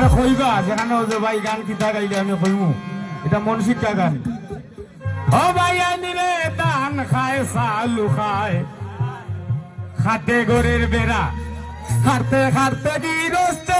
আমার কইবা, যেখানে ও যে ভাই গান কিতা গাইলে আমি কইমু। এটা মন কা গান। ও ভাই আনিলে দান খায় সালু খায়। খাতে গরের বেড়া। খাতে খাটতে গিরস্তে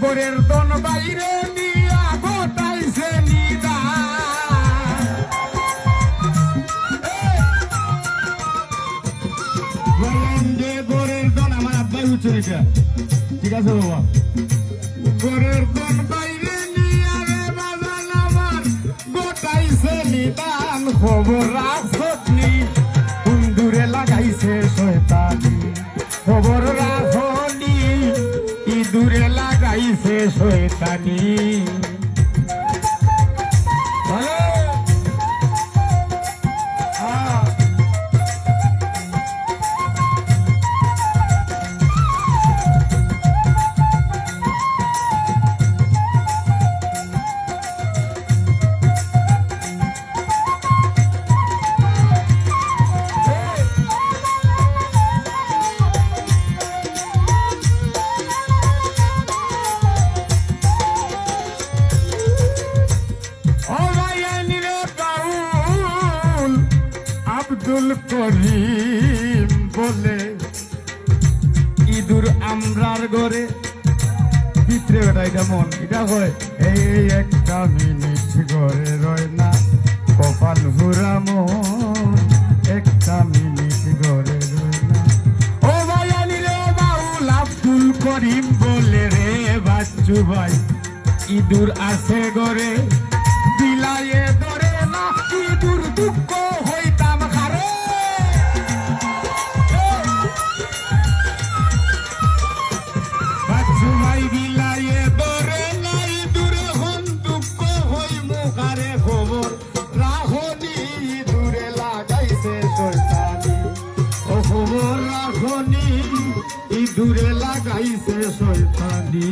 গোরের দন বাইরে নিয়া গোটাইছে যে গোরের দন ঠিক আছে বাবা গোরের দন বাইরে নিয়া বাজান আমার গোটাইছে নিদান, খবর রাখনি লাগাইছে শয়তানি আব্দুল করিম বলে, ইঁদুর আমরার ঘরে। ভিতরে বেটা, এটা মন, এটা হয়। এই একটা মিনিট ঘরে রয় না, কপাল ভুরা মন। একটা মিনিট ঘরে রয় না। ও ভাই আইনি রে বাউল আব্দুল করিম বলে রে, বাচ্চু ভাই, ইঁদুর আছে গরে বিলায়ে ধরে না, ইঁদুর দুঃখ হইতাম ইঁদুরে লাগাইছে শয়তানি।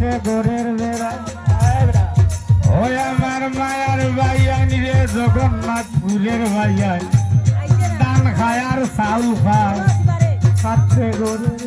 কাছে গোরের বেড়া। ওই আমার মায়ার বাইয়ানি রে জগন্নাথ ফুলের ভাইয়াই দান খায় আর সাল খায়। কাছে গোরের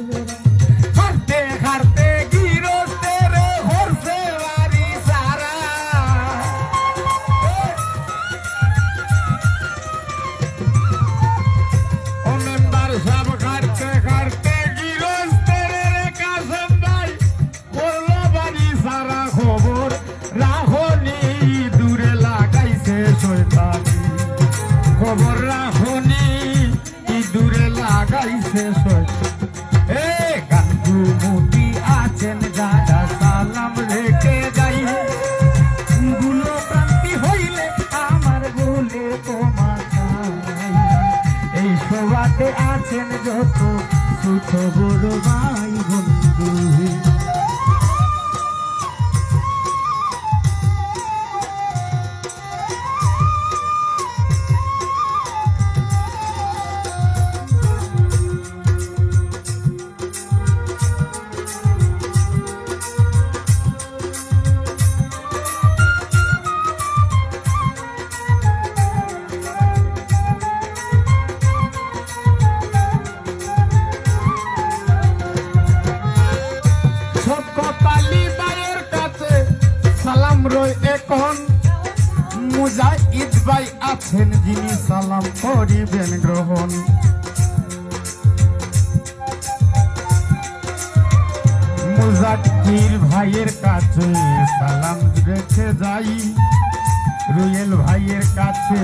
আছেন যত সুখ বড় ভাই বন্ধু আছেন যিনি সালাম করিবেন গ্রহণ। মুজাক্কির ভাইয়ের কাছে সালাম রেখে যাই। রুয়েল ভাইয়ের কাছে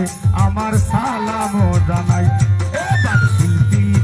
আমার সালামও জানাই। শিল্পী।